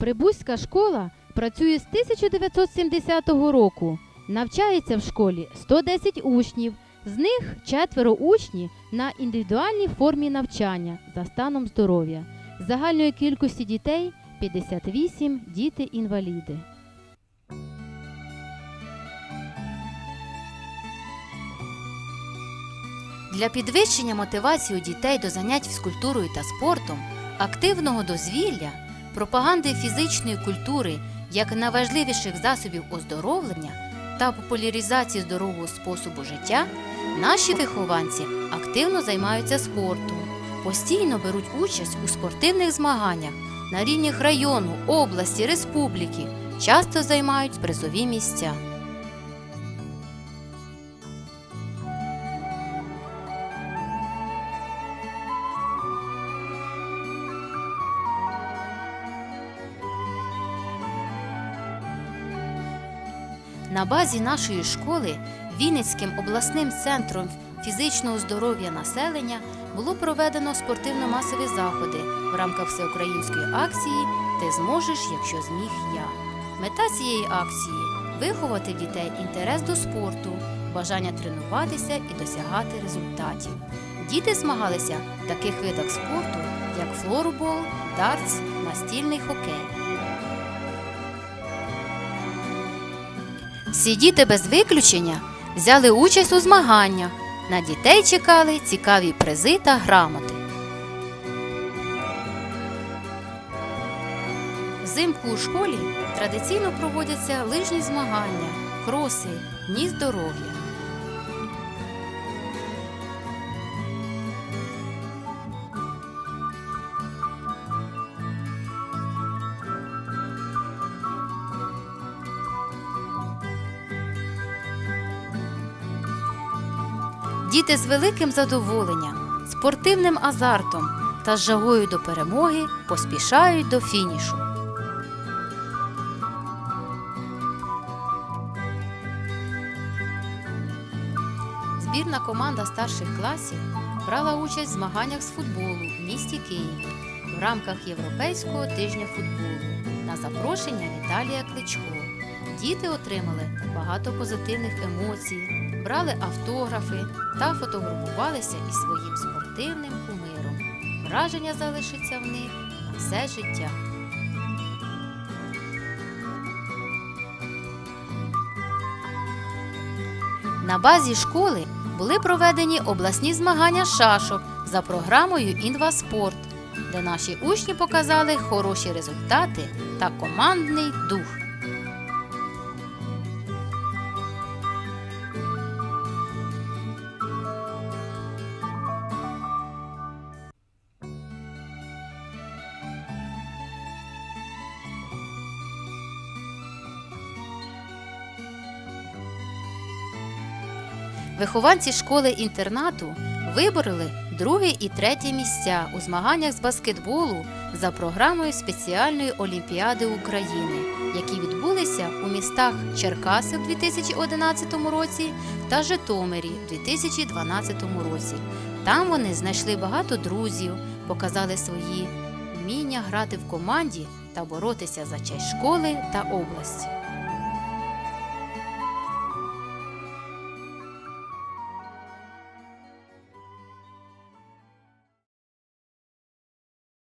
Прибузька школа працює з 1970 року. Навчається в школі 110 учнів, з них четверо учні на індивідуальній формі навчання за станом здоров'я. Загальної кількості дітей 58 діти-інваліди. Для підвищення мотивації у дітей до занять фізкультурою та спортом, активного дозвілля, пропаганди фізичної культури як найважливіших засобів оздоровлення та популяризації здорового способу життя, наші вихованці активно займаються спортом, постійно беруть участь у спортивних змаганнях на рівнях району, області, республіки, часто займають призові місця. На базі нашої школи Вінницьким обласним центром фізичного здоров'я населення було проведено спортивно-масові заходи в рамках всеукраїнської акції Ти зможеш, якщо зміг я. Мета цієї акції виховати в дітей інтерес до спорту, бажання тренуватися і досягати результатів. Діти змагалися в таких видах спорту, як флорбол, дартс, настільний хокей. Всі діти без виключення взяли участь у змаганнях. На дітей чекали цікаві призи та грамоти. Взимку у школі традиційно проводяться лижні змагання, кроси, дні здоров'я. Діти з великим задоволенням, спортивним азартом та з жагою до перемоги поспішають до фінішу. Збірна команда старших класів брала участь в змаганнях з футболу в місті Києві в рамках Європейського тижня футболу на запрошення Віталія Кличко. Діти отримали багато позитивних емоцій, брали автографи та фотографувалися із своїм спортивним кумиром. Враження залишиться в них на все життя. На базі школи були проведені обласні змагання шашок за програмою Інваспорт, де наші учні показали хороші результати та командний дух. Вихованці школи-інтернату вибороли друге і третє місця у змаганнях з баскетболу за програмою спеціальної олімпіади України, які відбулися у містах Черкаси в 2011 році та Житомирі в 2012 році. Там вони знайшли багато друзів, показали свої вміння грати в команді та боротися за честь школи та області.